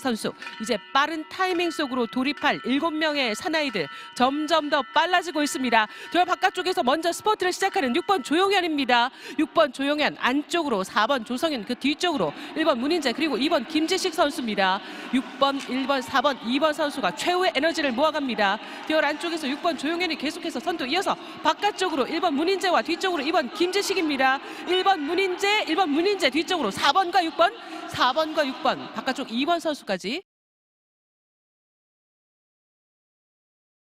선수 이제 빠른 타이밍 속으로 돌입할 일곱 명의 사나이들 점점 더 빨라지고 있습니다. 저 바깥쪽에서 먼저 스포트를 시작하는 6번 조용현입니다. 6번 조용현 안쪽으로 4번 조성현 그 뒤쪽으로 1번 문인재 그리고 2번 김지식 선수입니다. 6번, 1번, 4번, 2번 선수가 최후의 에너지를 모아갑니다. 듀얼 안쪽에서 6번 조용현이 계속해서 선두 이어서 바깥쪽으로 1번 문인재와 뒤쪽으로 2번 김지식입니다. 1번 문인재, 1번 문인재 뒤쪽으로 4번과 6번, 4번과 6번 바깥쪽 2번 선수 까지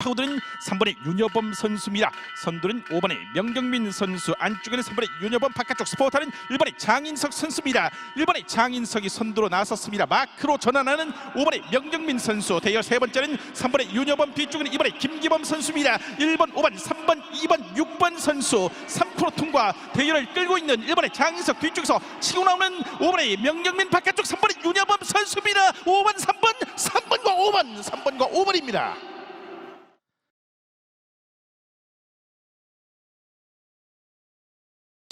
파고드는 3번의 윤여범 선수입니다. 선두는 5번의 명경민 선수, 안쪽에는 3번의 윤여범, 바깥쪽 스포타는 1번의 장인석 선수입니다. 1번의 장인석이 선두로 나섰습니다. 마크로 전환하는 5번의 명경민 선수, 대열 세 번째는 3번의 윤여범, 뒤쪽은 2번의 김기범 선수입니다. 1번, 5번, 3번, 2번, 6번 선수 3프로 통과 대열을 끌고 있는 1번의 장인석 뒤쪽에서 치고 나오는 5번의 명경민 바깥쪽 3번의 윤여범 선수입니다. 5번, 3번, 3번과 5번, 3번과 5번입니다.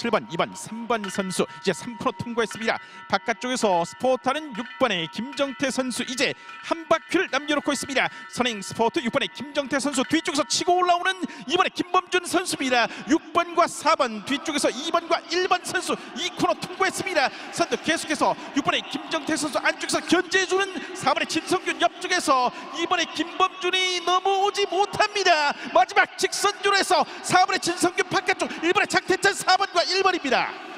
7번, 2번, 3번 선수 이제 3프로 통과했습니다. 바깥쪽에서 스포트하는 6번의 김정태 선수 이제 한 바퀴를 남겨놓고 있습니다. 선행 스포트 6번의 김정태 선수 뒤쪽에서 치고 올라오는 2번의 김범준 선수입니다. 6번과 4번 뒤쪽에서 2번과 1번 선수 이 코너 통과했습니다. 선두 계속해서 6번의 김정태 선수 안쪽에서 견제해주는 4번의 진성균 옆쪽에서 2번의 김범준이 넘어오지 못합니다. 마지막 직선주로해서 4번의 진성균 바깥쪽 1번의 장태찬 4번과 1번입니다.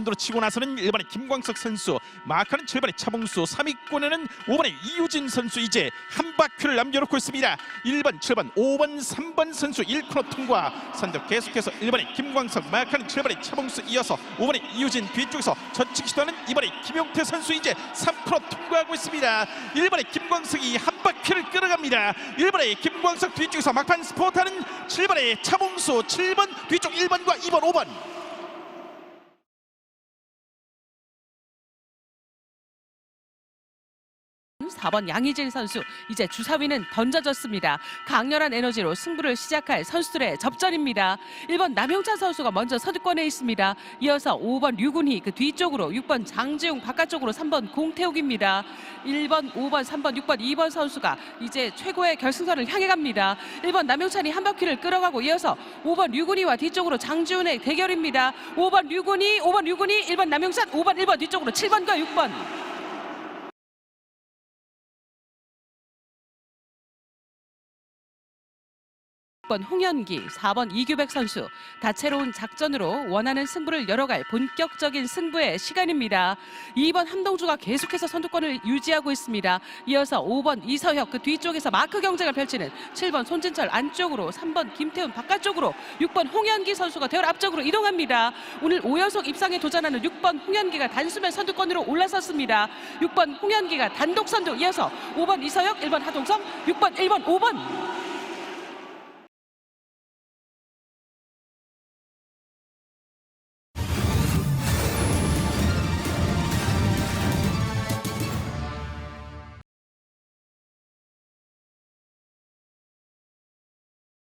선두로 치고 나서는 1번의 김광석 선수, 마크는 7번의 차봉수, 3위권에는 5번의 이유진 선수 이제 한 바퀴를 남겨놓고 있습니다. 1번, 7번, 5번, 3번 선수 1코너 통과. 선두 계속해서 1번의 김광석, 마크는 7번의 차봉수 이어서 5번의 이유진 뒤쪽에서 전칙 시도하는 2번의 김용태 선수 이제 3코너 통과하고 있습니다. 1번의 김광석이 한 바퀴를 끌어갑니다. 1번의 김광석 뒤쪽에서 막판 스포트하는 7번의 차봉수, 7번 뒤쪽 1번과 2번, 5번. 4번 양희진 선수 이제 주사위는 던져졌습니다. 강렬한 에너지로 승부를 시작할 선수들의 접전입니다. 1번 남용찬 선수가 먼저 선두권에 있습니다. 이어서 5번 류군희 그 뒤쪽으로 6번 장지웅 바깥쪽으로 3번 공태욱입니다. 1번, 5번, 3번, 6번, 2번 선수가 이제 최고의 결승선을 향해 갑니다. 1번 남용찬이 한 바퀴를 끌어가고 이어서 5번 류군희와 뒤쪽으로 장지훈의 대결입니다. 5번 류군희, 5번 류군희, 1번 남용찬, 5번, 1번 뒤쪽으로 7번과 6번. 6번 홍현기, 4번 이규백 선수 다채로운 작전으로 원하는 승부를 열어갈 본격적인 승부의 시간입니다. 2번 함동주가 계속해서 선두권을 유지하고 있습니다. 이어서 5번 이서혁 그 뒤쪽에서 마크 경쟁을 펼치는 7번 손진철 안쪽으로 3번 김태훈 바깥쪽으로 6번 홍현기 선수가 대열 앞쪽으로 이동합니다. 오늘 5연속 입상에 도전하는 6번 홍현기가 단수면 선두권으로 올라섰습니다. 6번 홍현기가 단독 선두 이어서 5번 이서혁, 1번 하동성, 6번, 1번, 5번